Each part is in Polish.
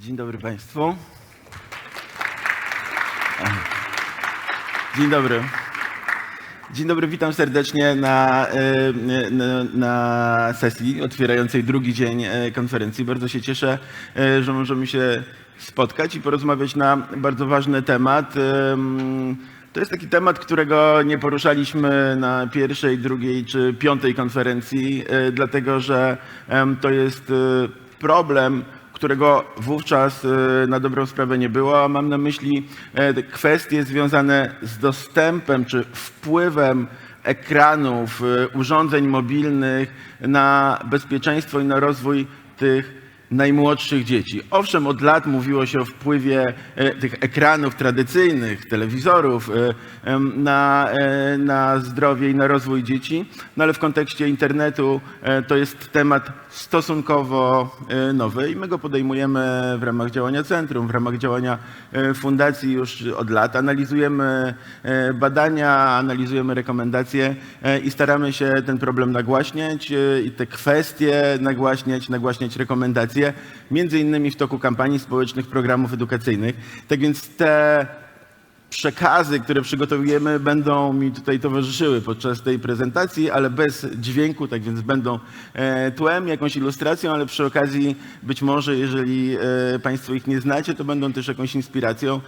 Dzień dobry Państwu. Dzień dobry. Dzień dobry, witam serdecznie na, e, na, na sesji otwierającej drugi dzień e, konferencji. Bardzo się cieszę, e, że możemy się spotkać i porozmawiać na bardzo ważny temat. Em, To jest taki temat, którego nie poruszaliśmy na pierwszej, drugiej czy piątej konferencji, dlatego że to jest problem, którego wówczas e, na dobrą sprawę nie było, mam na myśli e, kwestie związane z dostępem czy wpływem ekranów, e, urządzeń mobilnych na bezpieczeństwo i na rozwój tych najmłodszych dzieci. Owszem, od lat mówiło się o wpływie e, tych ekranów tradycyjnych, telewizorów e, na, e, na zdrowie i na rozwój dzieci, no ale w kontekście internetu to jest temat stosunkowo nowy i my go podejmujemy w ramach działania centrum, w ramach działania fundacji już od lat. Analizujemy badania, analizujemy rekomendacje i staramy się ten problem nagłaśniać i te kwestie nagłaśniać, nagłaśniać rekomendacje, między innymi w toku kampanii społecznych, programów edukacyjnych. Tak więc te przekazy, które przygotowujemy, będą mi tutaj towarzyszyły podczas tej prezentacji, ale bez dźwięku, tak więc będą e, tłem, jakąś ilustracją, ale przy okazji być może, jeżeli e, Państwo ich nie znacie, to będą też jakąś inspiracją.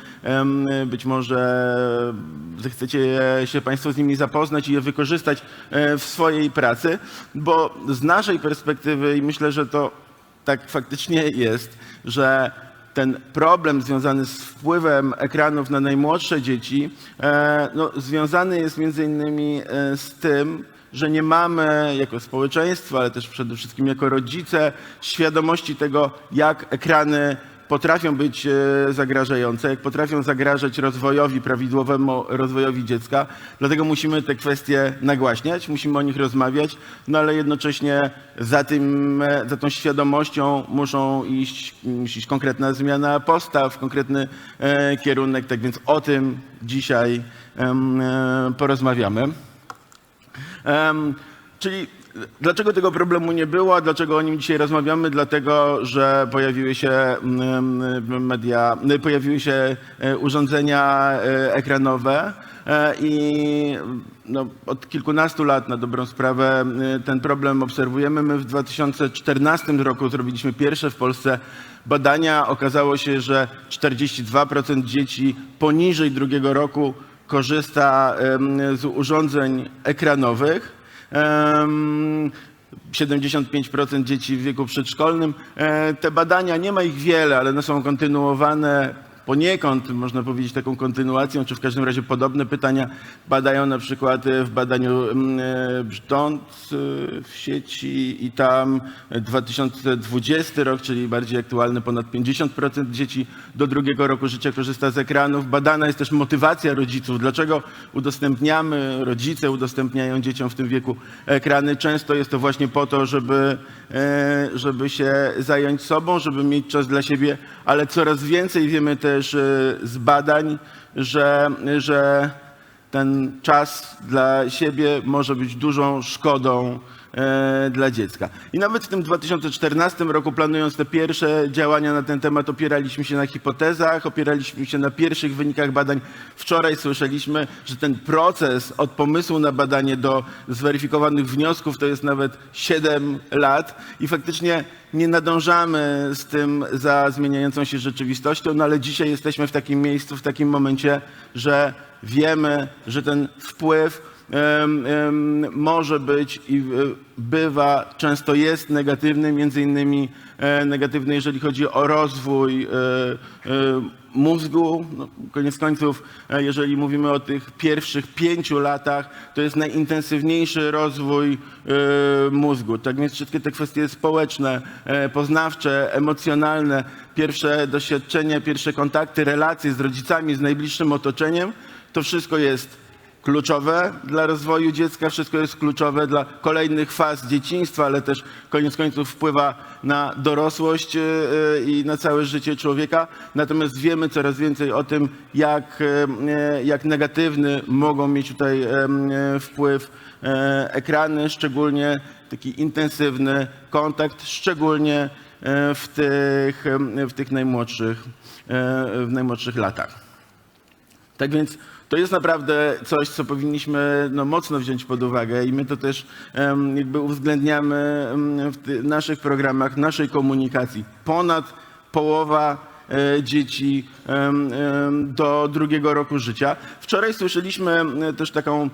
Być może zechcecie się Państwo z nimi zapoznać i je wykorzystać e, w swojej pracy, bo z naszej perspektywy i myślę, że to tak faktycznie jest, że ten problem związany z wpływem ekranów na najmłodsze dzieci e, no, związany jest między innymi e, z tym, że nie mamy jako społeczeństwo, ale też przede wszystkim jako rodzice świadomości tego, jak ekrany potrafią być e, zagrażające, jak potrafią zagrażać rozwojowi, prawidłowemu rozwojowi dziecka. Dlatego musimy te kwestie nagłaśniać, musimy o nich rozmawiać, no ale jednocześnie za, tym, e, za tą świadomością muszą iść, musi iść konkretna zmiana postaw, konkretny e, kierunek. Tak więc o tym dzisiaj porozmawiamy. Czyli dlaczego tego problemu nie było, dlaczego o nim dzisiaj rozmawiamy? Dlatego, że pojawiły się mm, media, pojawiły się e, urządzenia e, ekranowe e, i no, od kilkunastu lat na dobrą sprawę ten problem obserwujemy. My w 2014 roku zrobiliśmy pierwsze w Polsce badania. Okazało się, że 42% dzieci poniżej drugiego roku korzysta z urządzeń ekranowych. Em, 75% dzieci w wieku przedszkolnym. E, Te badania, nie ma ich wiele, ale one są kontynuowane poniekąd, można powiedzieć, taką kontynuacją, czy w każdym razie podobne pytania badają na przykład w badaniu mm, e, Brzdąt e, w sieci i tam 2020 rok, czyli bardziej aktualny, ponad 50% dzieci do drugiego roku życia korzysta z ekranów. Badana jest też motywacja rodziców. Dlaczego udostępniamy, rodzice udostępniają dzieciom w tym wieku ekrany? Często jest to właśnie po to, żeby, e, żeby się zająć sobą, żeby mieć czas dla siebie, ale coraz więcej wiemy też e, z badań, że, że ten czas dla siebie może być dużą szkodą dla dziecka. I nawet w tym 2014 roku, planując te pierwsze działania na ten temat, opieraliśmy się na hipotezach, opieraliśmy się na pierwszych wynikach badań. Wczoraj słyszeliśmy, że ten proces od pomysłu na badanie do zweryfikowanych wniosków to jest nawet 7 lat i faktycznie nie nadążamy z tym za zmieniającą się rzeczywistością, no ale dzisiaj jesteśmy w takim miejscu, w takim momencie, że wiemy, że ten wpływ może być i e, bywa, często jest negatywny, między innymi e, negatywny, jeżeli chodzi o rozwój e, mózgu. No, koniec końców, jeżeli mówimy o tych pierwszych pięciu latach, to jest najintensywniejszy rozwój mózgu. Tak więc wszystkie te kwestie społeczne, poznawcze, emocjonalne, pierwsze doświadczenia, pierwsze kontakty, relacje z rodzicami, z najbliższym otoczeniem, to wszystko jest kluczowe dla rozwoju dziecka, wszystko jest kluczowe dla kolejnych faz dzieciństwa, ale też koniec końców wpływa na dorosłość e, e, i na całe życie człowieka. Natomiast wiemy coraz więcej o tym, jak, e, jak negatywny mogą mieć tutaj wpływ e, ekrany, szczególnie taki intensywny kontakt, szczególnie e, w tych, w tych najmłodszych, e, w najmłodszych latach. Tak więc to jest naprawdę coś, co powinniśmy no, mocno wziąć pod uwagę i my to też jakby uwzględniamy w naszych programach, naszej komunikacji. Ponad połowa dzieci em, em, do drugiego roku życia. Wczoraj słyszeliśmy e, też taką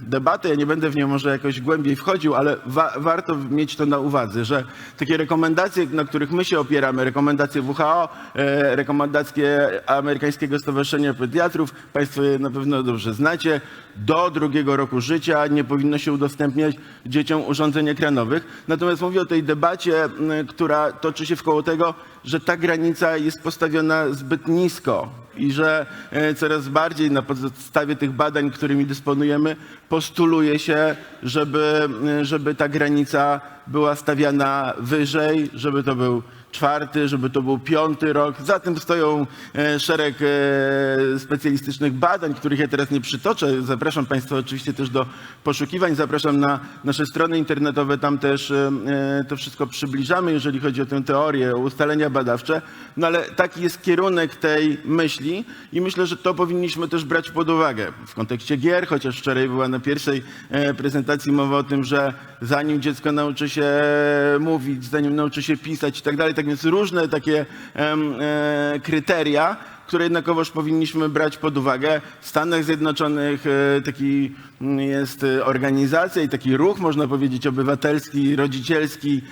debatę, ja nie będę w nią może jakoś głębiej wchodził, ale wa warto mieć to na uwadze, że takie rekomendacje, na których my się opieramy, rekomendacje WHO, e, rekomendacje Amerykańskiego Stowarzyszenia Pediatrów, Państwo je na pewno dobrze znacie, do drugiego roku życia nie powinno się udostępniać dzieciom urządzeń ekranowych. Natomiast mówię o tej debacie, która toczy się wkoło tego, że ta granica jest postawiona zbyt nisko i że e, coraz bardziej na podstawie tych badań, którymi dysponujemy, postuluje się, żeby, e, żeby ta granica była stawiana wyżej, żeby to był czwarty, żeby to był piąty rok. Za tym stoją e, szereg e, specjalistycznych badań, których ja teraz nie przytoczę. Zapraszam Państwa oczywiście też do poszukiwań. Zapraszam na nasze strony internetowe. Tam też e, to wszystko przybliżamy, jeżeli chodzi o tę teorię, ustalenia badawcze. No ale taki jest kierunek tej myśli i myślę, że to powinniśmy też brać pod uwagę w kontekście gier, chociaż wczoraj była na pierwszej prezentacji mowa o tym, że zanim dziecko nauczy się mówić, zanim nauczy się pisać i tak dalej, tak więc różne takie e, kryteria, które jednakowoż powinniśmy brać pod uwagę. W Stanach Zjednoczonych e, taki mm, jest e, organizacja i taki ruch, można powiedzieć, obywatelski, rodzicielski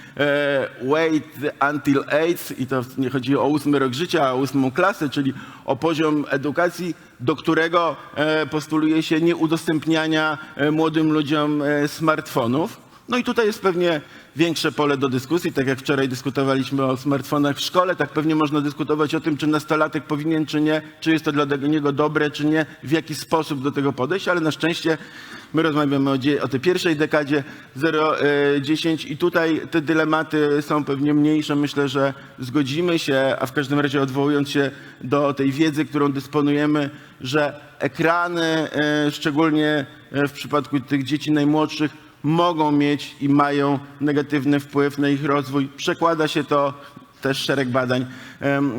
Wait Until AIDS i to nie chodzi o ósmy rok życia, a ósmą klasę, czyli o poziom edukacji, do którego postuluje się nieudostępniania młodym ludziom smartfonów. No i tutaj jest pewnie większe pole do dyskusji. Tak jak wczoraj dyskutowaliśmy o smartfonach w szkole, tak pewnie można dyskutować o tym, czy nastolatek powinien, czy nie, czy jest to dla niego dobre, czy nie, w jaki sposób do tego podejść, ale na szczęście my rozmawiamy o, o tej pierwszej dekadzie 0-10 i tutaj te dylematy są pewnie mniejsze. Myślę, że zgodzimy się, a w każdym razie odwołując się do tej wiedzy, którą dysponujemy, że ekrany, e, szczególnie e, w przypadku tych dzieci najmłodszych, mogą mieć i mają negatywny wpływ na ich rozwój. Przekłada się to, też szereg badań em,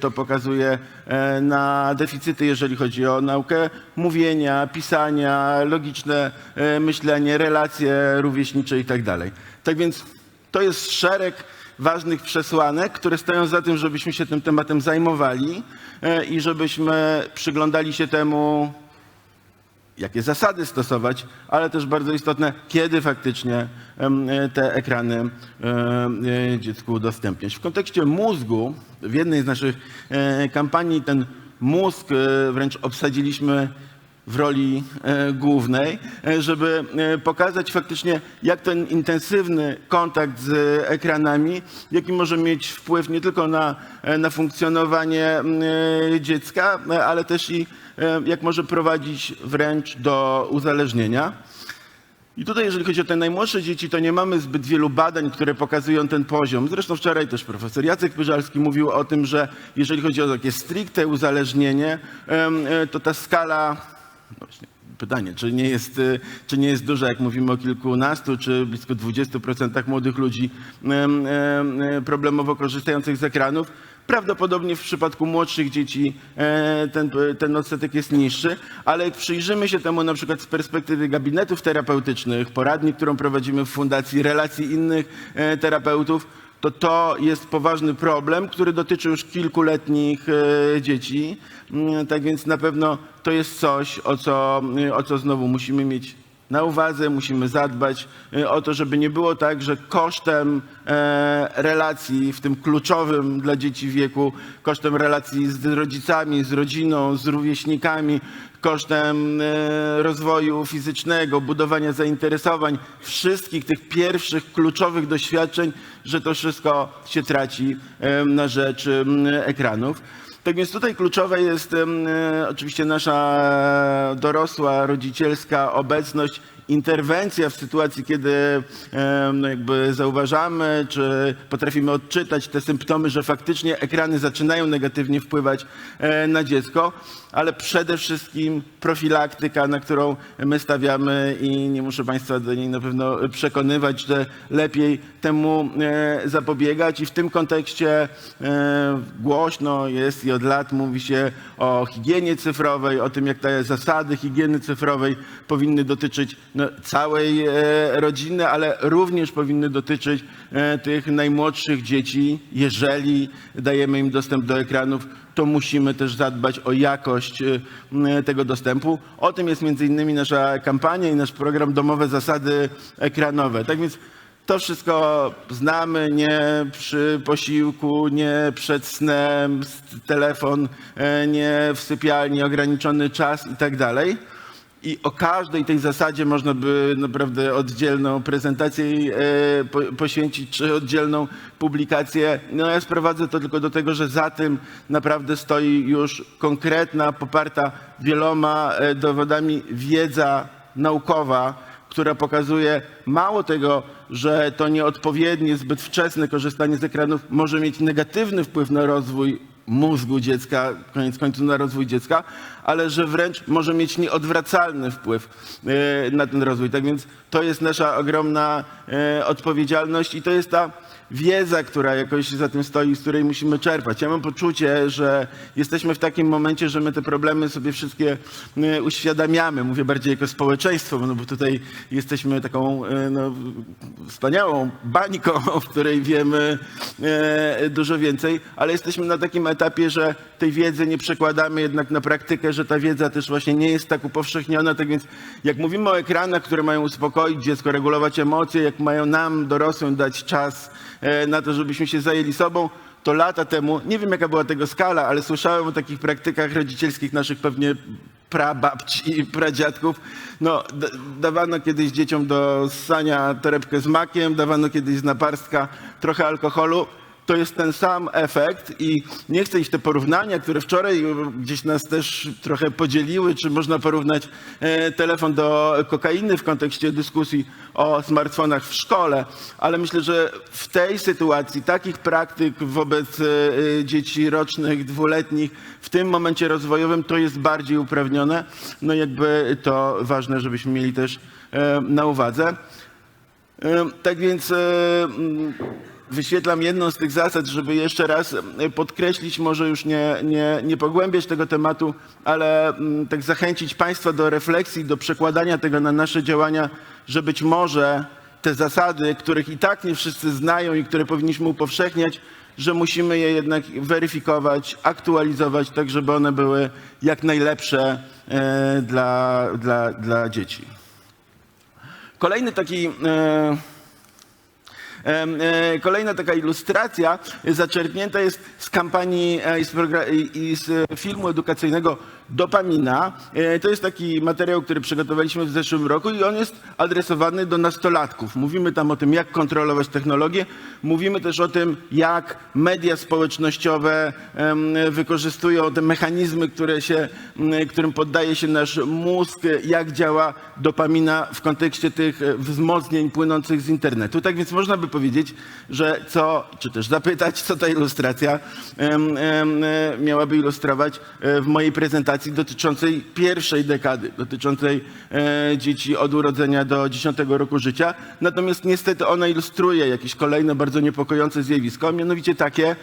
to pokazuje, e, na deficyty, jeżeli chodzi o naukę mówienia, pisania, logiczne e, myślenie, relacje rówieśnicze i tak. Tak więc to jest szereg ważnych przesłanek, które stoją za tym, żebyśmy się tym tematem zajmowali e, i żebyśmy przyglądali się temu, jakie zasady stosować, ale też bardzo istotne, kiedy faktycznie e, te ekrany e, dziecku udostępniać. W kontekście mózgu, w jednej z naszych e, kampanii ten mózg wręcz obsadziliśmy w roli e, głównej, e, żeby e, pokazać faktycznie, jak ten intensywny kontakt z ekranami, jaki może mieć wpływ nie tylko na, na funkcjonowanie dziecka, ale też i jak może prowadzić wręcz do uzależnienia. I tutaj, jeżeli chodzi o te najmłodsze dzieci, to nie mamy zbyt wielu badań, które pokazują ten poziom. Zresztą wczoraj też profesor Jacek Pyżalski mówił o tym, że jeżeli chodzi o takie stricte uzależnienie, to ta skala, no właśnie, pytanie, czy nie, jest, e, czy nie jest duża, jak mówimy o kilkunastu, czy blisko 20% młodych ludzi e, problemowo korzystających z ekranów. Prawdopodobnie w przypadku młodszych dzieci e, ten, ten odsetek jest niższy, ale jak przyjrzymy się temu na przykład z perspektywy gabinetów terapeutycznych, poradni, którą prowadzimy w fundacji, relacji innych e, terapeutów, to to jest poważny problem, który dotyczy już kilkuletnich e, dzieci. Mm, Tak więc na pewno to jest coś, o co, o co znowu musimy mieć na uwadze, musimy zadbać e, o to, żeby nie było tak, że kosztem e, relacji w tym kluczowym dla dzieci wieku, kosztem relacji z rodzicami, z rodziną, z rówieśnikami, kosztem e, rozwoju fizycznego, budowania zainteresowań, wszystkich tych pierwszych kluczowych doświadczeń, że to wszystko się traci e, na rzecz ekranów. Tak więc tutaj kluczowe jest e, oczywiście nasza dorosła, rodzicielska obecność, interwencja w sytuacji, kiedy no jakby zauważamy, czy potrafimy odczytać te symptomy, że faktycznie ekrany zaczynają negatywnie wpływać e, na dziecko, ale przede wszystkim profilaktyka, na którą my stawiamy i nie muszę Państwa do niej na pewno przekonywać, że lepiej temu e, zapobiegać. I w tym kontekście e, głośno jest i od lat mówi się o higienie cyfrowej, o tym, jak te zasady higieny cyfrowej powinny dotyczyć no, całej e, rodziny, ale również powinny dotyczyć e, tych najmłodszych dzieci. Jeżeli dajemy im dostęp do ekranów, to musimy też zadbać o jakość e, tego dostępu. O tym jest między innymi nasza kampania i nasz program Domowe Zasady Ekranowe. Tak więc to wszystko znamy, nie przy posiłku, nie przed snem, telefon, nie w sypialni, ograniczony czas i tak dalej. I o każdej tej zasadzie można by naprawdę oddzielną prezentację e, po, poświęcić, czy oddzielną publikację. No ja sprowadzę to tylko do tego, że za tym naprawdę stoi już konkretna, poparta wieloma e, dowodami wiedza naukowa, która pokazuje mało tego, że to nieodpowiednie, zbyt wczesne korzystanie z ekranów może mieć negatywny wpływ na rozwój mózgu dziecka, koniec końców na rozwój dziecka, ale że wręcz może mieć nieodwracalny wpływ e, na ten rozwój. Tak więc to jest nasza ogromna e, odpowiedzialność i to jest ta wiedza, która jakoś za tym stoi, z której musimy czerpać. Ja mam poczucie, że jesteśmy w takim momencie, że my te problemy sobie wszystkie e, uświadamiamy. Mówię bardziej jako społeczeństwo, no bo tutaj jesteśmy taką e, no, wspaniałą bańką, w której wiemy e, dużo więcej, ale jesteśmy na takim etapie, że tej wiedzy nie przekładamy jednak na praktykę, że ta wiedza też właśnie nie jest tak upowszechniona. Tak więc jak mówimy o ekranach, które mają uspokoić dziecko, regulować emocje, jak mają nam, dorosłym, dać czas na to, żebyśmy się zajęli sobą, to lata temu, nie wiem jaka była tego skala, ale słyszałem o takich praktykach rodzicielskich naszych pewnie prababci i pradziadków. No, dawano kiedyś dzieciom do ssania torebkę z makiem, dawano kiedyś z naparstka trochę alkoholu. To jest ten sam efekt i nie chcę iść te porównania, które wczoraj gdzieś nas też trochę podzieliły, czy można porównać e, telefon do kokainy w kontekście dyskusji o smartfonach w szkole, ale myślę, że w tej sytuacji takich praktyk wobec e, e, dzieci rocznych, dwuletnich w tym momencie rozwojowym to jest bardziej uprawnione. No jakby to ważne, żebyśmy mieli też na uwadze. Tak więc wyświetlam jedną z tych zasad, żeby jeszcze raz podkreślić, może już nie, nie, nie pogłębiać tego tematu, ale mm, tak zachęcić Państwa do refleksji, do przekładania tego na nasze działania, że być może te zasady, których i tak nie wszyscy znają i które powinniśmy upowszechniać, że musimy je jednak weryfikować, aktualizować, tak żeby one były jak najlepsze e, dla, dla, dla dzieci. Kolejny taki. E, Kolejna taka ilustracja zaczerpnięta jest z kampanii e, i z, i- z e, filmu edukacyjnego Dopamina. E, To jest taki materiał, który przygotowaliśmy w zeszłym roku i on jest adresowany do nastolatków. Mówimy tam o tym, jak kontrolować technologię. Mówimy też o tym, jak media społecznościowe wykorzystują te mechanizmy, które się, którym poddaje się nasz mózg, jak działa dopamina w kontekście tych e, wzmocnień płynących z internetu. Tak więc można by powiedzieć, że co, czy też zapytać, co ta ilustracja e, miałaby ilustrować w mojej prezentacji dotyczącej pierwszej dekady, dotyczącej e, dzieci od urodzenia do 10 roku życia. Natomiast niestety ona ilustruje jakieś kolejne bardzo niepokojące zjawisko, mianowicie takie,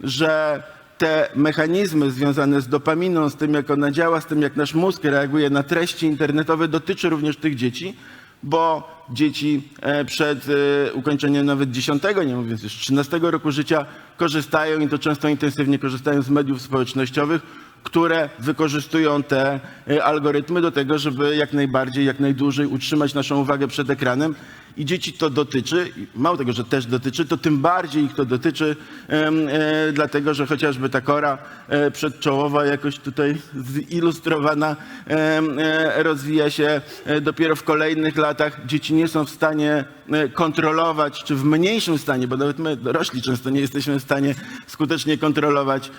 że te mechanizmy związane z dopaminą, z tym jak ona działa, z tym jak nasz mózg reaguje na treści internetowe, dotyczy również tych dzieci, bo dzieci e, przed e, ukończeniem nawet 10, nie mówiąc już 13 roku życia, korzystają i to często intensywnie korzystają z mediów społecznościowych, które wykorzystują te e, algorytmy do tego, żeby jak najbardziej, jak najdłużej utrzymać naszą uwagę przed ekranem. I dzieci to dotyczy, mało tego, że też dotyczy, to tym bardziej ich to dotyczy, e, dlatego że chociażby ta kora e, przedczołowa jakoś tutaj zilustrowana e, rozwija się dopiero w kolejnych latach. Dzieci nie są w stanie kontrolować, czy w mniejszym stanie, bo nawet my dorośli często nie jesteśmy w stanie skutecznie kontrolować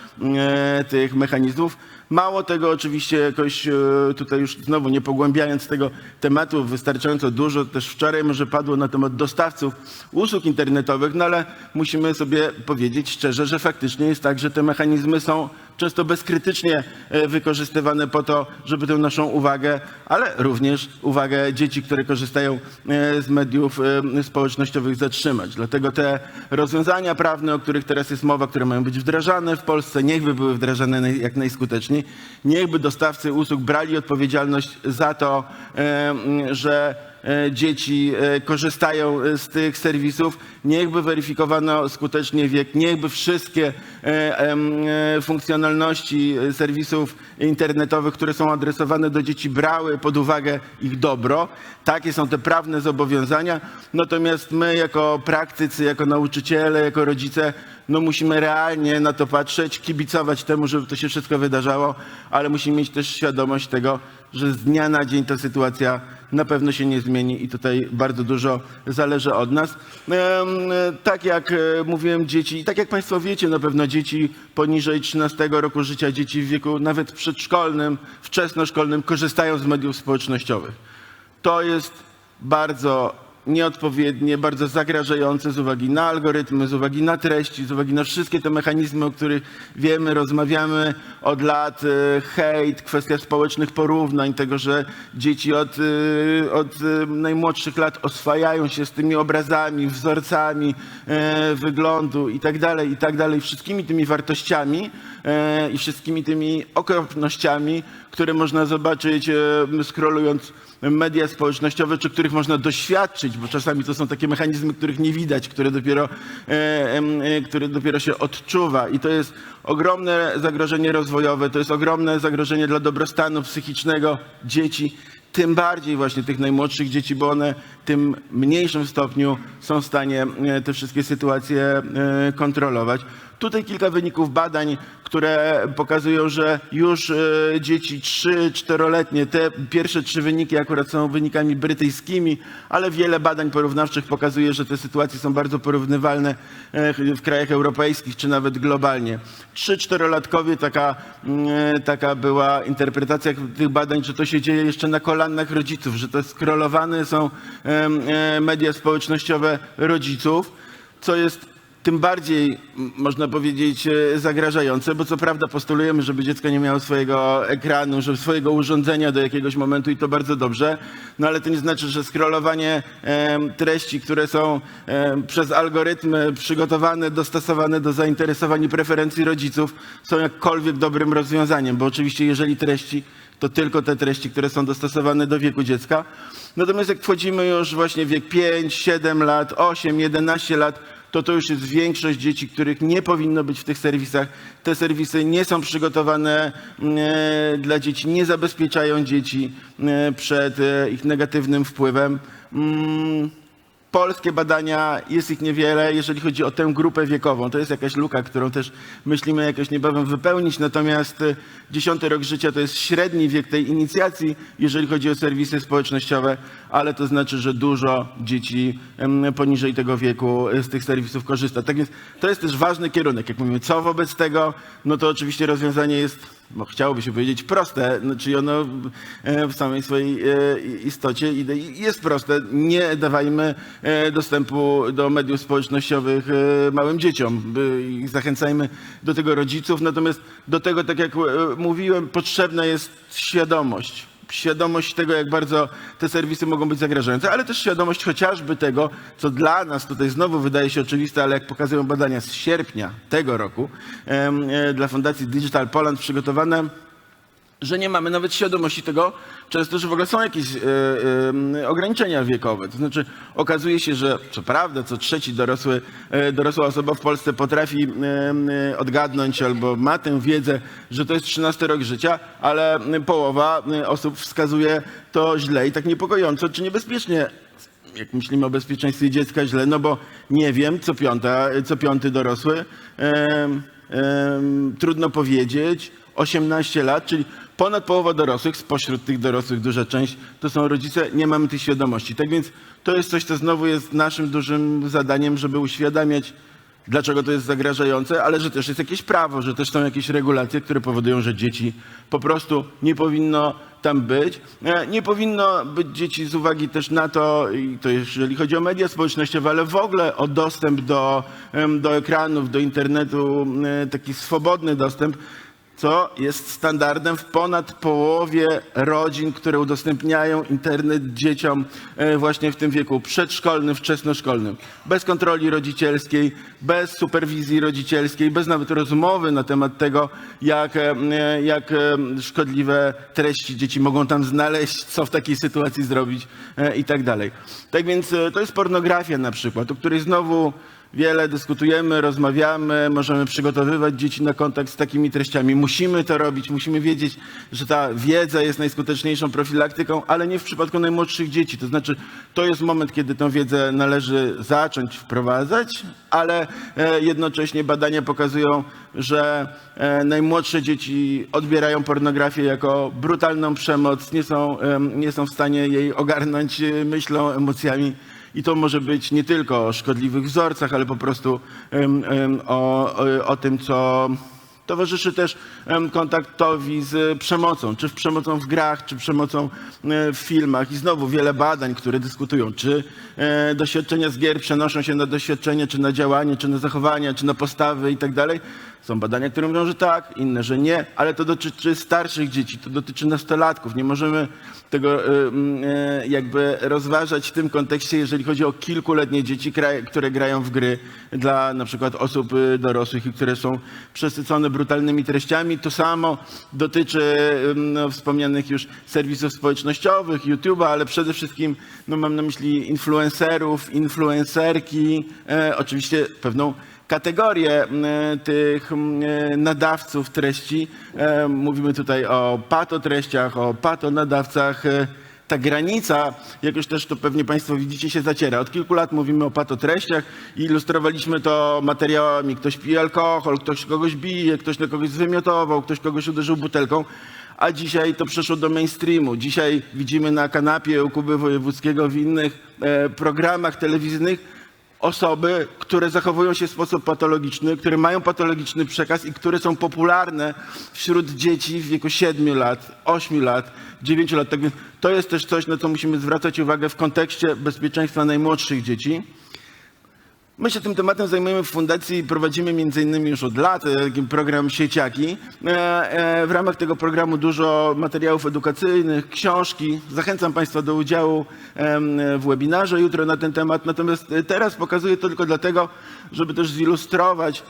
tych mechanizmów. Mało tego, oczywiście jakoś e, tutaj już znowu nie pogłębiając tego tematu wystarczająco dużo, też wczoraj może padło na temat dostawców usług internetowych, no ale musimy sobie powiedzieć szczerze, że faktycznie jest tak, że te mechanizmy są często bezkrytycznie e, wykorzystywane po to, żeby tę naszą uwagę, ale również uwagę dzieci, które korzystają e, z mediów e, społecznościowych zatrzymać. Dlatego te rozwiązania prawne, o których teraz jest mowa, które mają być wdrażane w Polsce, niechby były wdrażane jak najskuteczniej, niechby dostawcy usług brali odpowiedzialność za to, że dzieci e, korzystają e, z tych serwisów, niechby weryfikowano skutecznie wiek, niechby wszystkie e, e, funkcjonalności e, serwisów internetowych, które są adresowane do dzieci, brały pod uwagę ich dobro. Takie są te prawne zobowiązania. Natomiast my jako praktycy, jako nauczyciele, jako rodzice, no musimy realnie na to patrzeć, kibicować temu, żeby to się wszystko wydarzało, ale musimy mieć też świadomość tego, że z dnia na dzień ta sytuacja na pewno się nie zmieni i tutaj bardzo dużo zależy od nas. Tak jak e, mówiłem, dzieci, i tak jak Państwo wiecie, na pewno dzieci poniżej 13 roku życia, dzieci w wieku nawet przedszkolnym, wczesnoszkolnym korzystają z mediów społecznościowych. To jest bardzo nieodpowiednie, bardzo zagrażające z uwagi na algorytmy, z uwagi na treści, z uwagi na wszystkie te mechanizmy, o których wiemy, rozmawiamy od lat, e, hejt, kwestia społecznych porównań, tego, że dzieci od, e, od e, najmłodszych lat oswajają się z tymi obrazami, wzorcami wyglądu i tak tak dalej, wszystkimi tymi wartościami i wszystkimi tymi okropnościami, które można zobaczyć scrollując media społecznościowe, czy których można doświadczyć, bo czasami to są takie mechanizmy, których nie widać, które dopiero, e, e, które dopiero się odczuwa. I to jest ogromne zagrożenie rozwojowe, to jest ogromne zagrożenie dla dobrostanu psychicznego dzieci, tym bardziej właśnie tych najmłodszych dzieci, bo one tym mniejszym stopniu są w stanie e, te wszystkie sytuacje kontrolować. Tutaj kilka wyników badań, które pokazują, że już e, dzieci 3-4-letnie, te pierwsze trzy wyniki akurat są wynikami brytyjskimi, ale wiele badań porównawczych pokazuje, że te sytuacje są bardzo porównywalne e, w krajach europejskich czy nawet globalnie. 3-4-latkowie, taka, mm, e, taka była interpretacja tych badań, że to się dzieje jeszcze na kolanach rodziców, że to skrolowane są media społecznościowe rodziców, co jest tym bardziej, można powiedzieć, e, zagrażające, bo co prawda postulujemy, żeby dziecko nie miało swojego ekranu, żeby swojego urządzenia do jakiegoś momentu i to bardzo dobrze, no ale to nie znaczy, że scrollowanie treści, które są przez algorytmy przygotowane, dostosowane do zainteresowań i preferencji rodziców, są jakkolwiek dobrym rozwiązaniem, bo oczywiście jeżeli treści to tylko te treści, które są dostosowane do wieku dziecka. Natomiast jak wchodzimy już właśnie w wiek 5, 7 lat, 8, 11 lat, to to już jest większość dzieci, których nie powinno być w tych serwisach. Te serwisy nie są przygotowane e, dla dzieci, nie zabezpieczają dzieci e, przed e, ich negatywnym wpływem. Polskie badania, jest ich niewiele, jeżeli chodzi o tę grupę wiekową. To jest jakaś luka, którą też myślimy jakoś niebawem wypełnić. Natomiast e, dziesiąty rok życia to jest średni wiek tej inicjacji, jeżeli chodzi o serwisy społecznościowe, ale to znaczy, że dużo dzieci poniżej tego wieku e, z tych serwisów korzysta. Tak więc to jest też ważny kierunek. Jak mówimy, co wobec tego, no to oczywiście rozwiązanie jest no, chciałoby się powiedzieć proste, no, czyli ono e, w samej swojej e, istocie jest proste. Nie dawajmy e, dostępu do mediów społecznościowych małym dzieciom. Zachęcajmy do tego rodziców. Natomiast do tego, tak jak mówiłem, potrzebna jest świadomość. Świadomość tego, jak bardzo te serwisy mogą być zagrażające, ale też świadomość chociażby tego, co dla nas tutaj znowu wydaje się oczywiste, ale jak pokazują badania z sierpnia tego roku e, dla Fundacji Digital Poland przygotowane, że nie mamy nawet świadomości tego, często, że w ogóle są jakieś e, e, ograniczenia wiekowe. To znaczy okazuje się, że co prawda co trzeci dorosły, e, dorosła osoba w Polsce potrafi odgadnąć albo ma tę wiedzę, że to jest 13 rok życia, ale połowa osób wskazuje to źle i tak niepokojąco czy niebezpiecznie jak myślimy o bezpieczeństwie dziecka, źle, no bo nie wiem, co, piąta, co piąty dorosły. Trudno powiedzieć. 18 lat, czyli ponad połowa dorosłych, spośród tych dorosłych duża część, to są rodzice, nie mamy tej świadomości. Tak więc to jest coś, co znowu jest naszym dużym zadaniem, żeby uświadamiać, dlaczego to jest zagrażające, ale że też jest jakieś prawo, że też są jakieś regulacje, które powodują, że dzieci po prostu nie powinno tam być. E, Nie powinno być dzieci z uwagi też na to, i to jeżeli chodzi o media społecznościowe, ale w ogóle o dostęp do, do ekranów, do internetu, e, taki swobodny dostęp, co jest standardem w ponad połowie rodzin, które udostępniają internet dzieciom e, właśnie w tym wieku przedszkolnym, wczesnoszkolnym. Bez kontroli rodzicielskiej, bez superwizji rodzicielskiej, bez nawet rozmowy na temat tego, jak, e, jak e, szkodliwe treści dzieci mogą tam znaleźć, co w takiej sytuacji zrobić i tak dalej. Tak więc to jest pornografia na przykład, o której znowu Wiele dyskutujemy, rozmawiamy, możemy przygotowywać dzieci na kontakt z takimi treściami. Musimy to robić, musimy wiedzieć, że ta wiedza jest najskuteczniejszą profilaktyką, ale nie w przypadku najmłodszych dzieci. To znaczy, to jest moment, kiedy tę wiedzę należy zacząć wprowadzać, ale e, jednocześnie badania pokazują, że e, najmłodsze dzieci odbierają pornografię jako brutalną przemoc, nie są, nie są w stanie jej ogarnąć e, myślą, emocjami. I to może być nie tylko o szkodliwych wzorcach, ale po prostu o, o, o tym, co towarzyszy też kontaktowi z przemocą, czy przemocą w grach, czy przemocą e, w filmach. I znowu wiele badań, które dyskutują, czy e, doświadczenia z gier przenoszą się na doświadczenie, czy na działanie, czy na zachowania, czy na postawy i tak. Są badania, które mówią, że tak, inne, że nie, ale to dotyczy starszych dzieci, to dotyczy nastolatków. Nie możemy tego e, mm, e, jakby rozważać w tym kontekście, jeżeli chodzi o kilkuletnie dzieci, które grają w gry dla na przykład osób e, dorosłych i które są przesycone brutalnymi treściami. To samo dotyczy no, wspomnianych już serwisów społecznościowych, YouTube'a, ale przede wszystkim no, mam na myśli influencerów, influencerki, oczywiście pewną kategorię m, tych nadawców treści. E, Mówimy tutaj o patotreściach, o patonadawcach. E, Ta granica, jak już też to pewnie Państwo widzicie, się zaciera. Od kilku lat mówimy o patotreściach i ilustrowaliśmy to materiałami. Ktoś pije alkohol, ktoś kogoś bije, ktoś na kogoś zwymiotował, ktoś kogoś uderzył butelką. A dzisiaj to przeszło do mainstreamu. Dzisiaj widzimy na kanapie u Kuby Wojewódzkiego w innych e, programach telewizyjnych osoby, które zachowują się w sposób patologiczny, które mają patologiczny przekaz i które są popularne wśród dzieci w wieku 7 lat, 8 lat, 9 lat. Tak więc to jest też coś, na co musimy zwracać uwagę w kontekście bezpieczeństwa najmłodszych dzieci. My się tym tematem zajmujemy w fundacji i prowadzimy innymi już od lat e, program Sieciaki. E, e, W ramach tego programu dużo materiałów edukacyjnych, książki. Zachęcam Państwa do udziału w webinarze jutro na ten temat. Natomiast teraz pokazuję to tylko dlatego, żeby też zilustrować,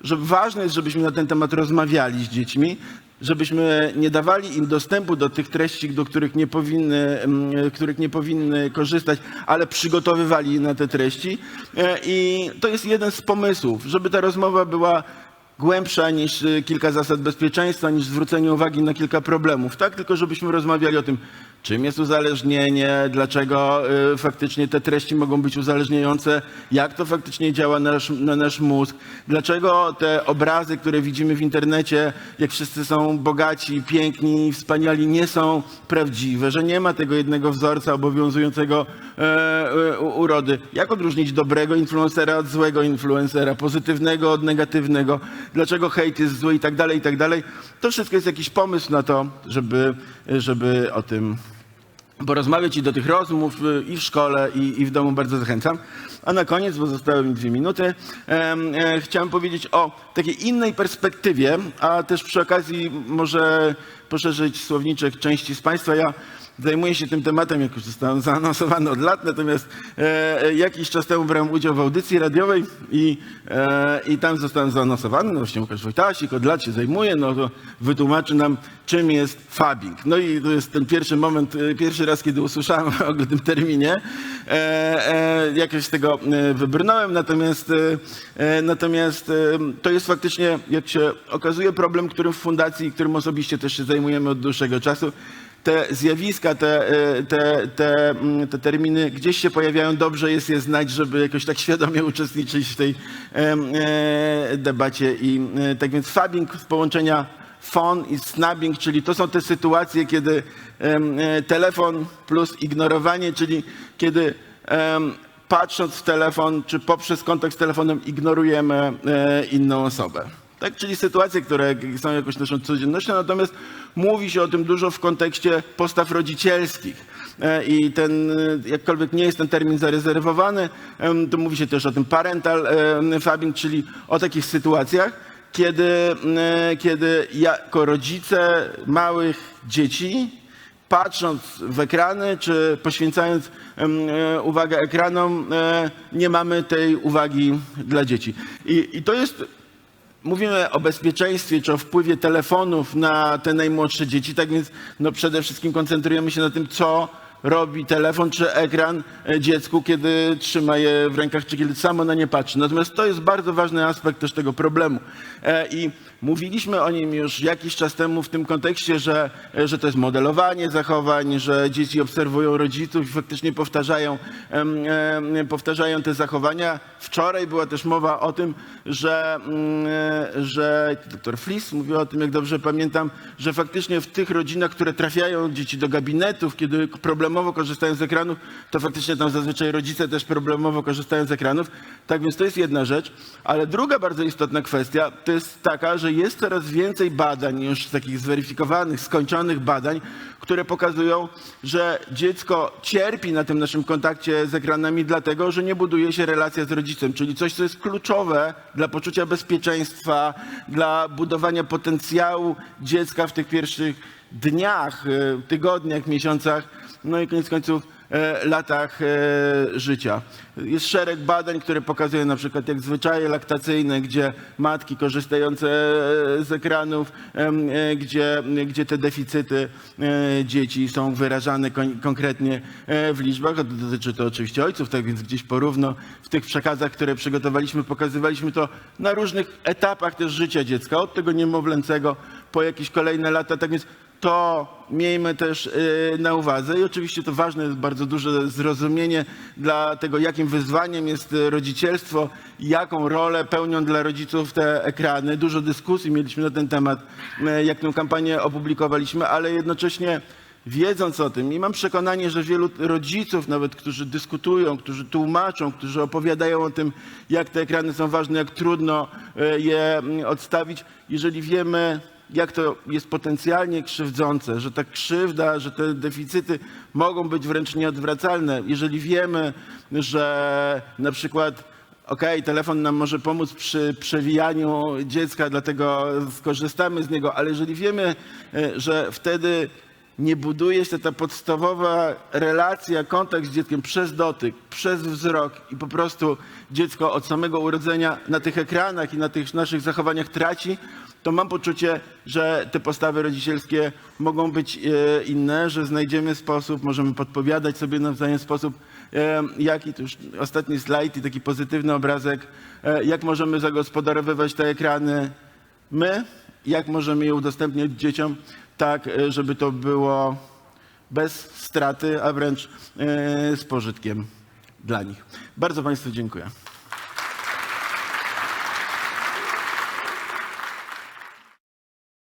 że ważne jest, żebyśmy na ten temat rozmawiali z dziećmi, żebyśmy nie dawali im dostępu do tych treści, do których nie powinny, mm, których nie powinny korzystać, ale przygotowywali na te treści. E, I to jest jeden z pomysłów, żeby ta rozmowa była głębsza niż y, kilka zasad bezpieczeństwa, niż zwrócenie uwagi na kilka problemów, tak? Tylko żebyśmy rozmawiali o tym, czym jest uzależnienie, dlaczego y, faktycznie te treści mogą być uzależniające, jak to faktycznie działa na nasz, na nasz mózg, dlaczego te obrazy, które widzimy w internecie, jak wszyscy są bogaci, piękni, wspaniali, nie są prawdziwe, że nie ma tego jednego wzorca obowiązującego e, e, urody. Jak odróżnić dobrego influencera od złego influencera, pozytywnego od negatywnego, dlaczego hejt jest zły i tak dalej, i tak dalej. To wszystko jest jakiś pomysł na to, żeby, żeby o tym porozmawiać i do tych rozmów y, i w szkole, i, i w domu bardzo zachęcam. A na koniec, bo zostały mi dwie minuty, em, e, chciałem powiedzieć o takiej innej perspektywie, a też przy okazji może poszerzyć słowniczek części z Państwa. Ja zajmuję się tym tematem, jak już zostałem zaanonsowany od lat, natomiast e, e, jakiś czas temu brałem udział w audycji radiowej i, e, i tam zostałem zaanonsowany. No właśnie Łukasz Wojtasik od lat się zajmuje, no to wytłumaczy nam, czym jest fabbing. No i to jest ten pierwszy moment, e, pierwszy raz, kiedy usłyszałem o tym terminie. E, e, jakoś z tego e, wybrnąłem, natomiast, e, natomiast to jest faktycznie, jak się okazuje, problem, którym w fundacji, którym osobiście też się zajmujemy od dłuższego czasu, te zjawiska, te, e, te, te, mm, te terminy gdzieś się pojawiają, dobrze jest je znać, żeby jakoś tak świadomie uczestniczyć w tej e, debacie. I e, tak więc fabbing z połączenia phone i snubbing, czyli to są te sytuacje, kiedy telefon plus ignorowanie, czyli kiedy patrząc w telefon, czy poprzez kontakt z telefonem ignorujemy inną osobę. Tak, czyli sytuacje, które są jakoś naszą codziennością, natomiast mówi się o tym dużo w kontekście postaw rodzicielskich. E, I ten, e, jakkolwiek nie jest ten termin zarezerwowany, to mówi się też o tym parental fabbing, czyli o takich sytuacjach, kiedy, e, kiedy jako rodzice małych dzieci patrząc w ekrany, czy poświęcając uwagę ekranom, nie mamy tej uwagi dla dzieci. I, I to jest, mówimy o bezpieczeństwie, czy o wpływie telefonów na te najmłodsze dzieci, tak więc no przede wszystkim koncentrujemy się na tym, co robi telefon czy ekran e, dziecku, kiedy trzyma je w rękach, czy kiedy samo na nie patrzy. Natomiast to jest bardzo ważny aspekt też tego problemu. E, I mówiliśmy o nim już jakiś czas temu w tym kontekście, że, e, że to jest modelowanie zachowań, że dzieci obserwują rodziców i faktycznie powtarzają, powtarzają te zachowania. Wczoraj była też mowa o tym, że, mm, że dr Flis mówił o tym, jak dobrze pamiętam, że faktycznie w tych rodzinach, które trafiają dzieci do gabinetów, kiedy problemowo korzystają z ekranów, to faktycznie tam zazwyczaj rodzice też problemowo korzystają z ekranów. Tak więc to jest jedna rzecz. Ale druga bardzo istotna kwestia to jest taka, że jest coraz więcej badań, już takich zweryfikowanych, skończonych badań, które pokazują, że dziecko cierpi na tym naszym kontakcie z ekranami dlatego, że nie buduje się relacja z rodzicem, czyli coś, co jest kluczowe dla poczucia bezpieczeństwa, dla budowania potencjału dziecka w tych pierwszych dniach, e, tygodniach, miesiącach, no i koniec końców e, latach e, życia. Jest szereg badań, które pokazują na przykład jak zwyczaje laktacyjne, gdzie matki korzystające z ekranów, gdzie, gdzie te deficyty dzieci są wyrażane kon- konkretnie w liczbach. Dotyczy to oczywiście ojców, tak więc gdzieś porówno w tych przekazach, które przygotowaliśmy, pokazywaliśmy to na różnych etapach też życia dziecka, od tego niemowlęcego po jakieś kolejne lata. Tak więc to miejmy też y, na uwadze i oczywiście to ważne jest bardzo duże zrozumienie dla tego, jakim wyzwaniem jest rodzicielstwo, jaką rolę pełnią dla rodziców te ekrany. Dużo dyskusji mieliśmy na ten temat, y, jak tę kampanię opublikowaliśmy, ale jednocześnie wiedząc o tym i mam przekonanie, że wielu rodziców nawet, którzy dyskutują, którzy tłumaczą, którzy opowiadają o tym, jak te ekrany są ważne, jak trudno y, je mm, odstawić, jeżeli wiemy, jak to jest potencjalnie krzywdzące, że ta krzywda, że te deficyty mogą być wręcz nieodwracalne. Jeżeli wiemy, że na przykład okej, telefon nam może pomóc przy przewijaniu dziecka, dlatego skorzystamy z niego, ale jeżeli wiemy, e, że wtedy nie buduje się ta podstawowa relacja, kontakt z dzieckiem przez dotyk, przez wzrok i po prostu dziecko od samego urodzenia na tych ekranach i na tych naszych zachowaniach traci, to mam poczucie, że te postawy rodzicielskie mogą być e, inne, że znajdziemy sposób, możemy podpowiadać sobie nawzajem sposób, e, jaki to już ostatni slajd i taki pozytywny obrazek, e, jak możemy zagospodarowywać te ekrany my, jak możemy je udostępniać dzieciom, tak żeby to było bez straty, a wręcz z pożytkiem dla nich. Bardzo Państwu dziękuję.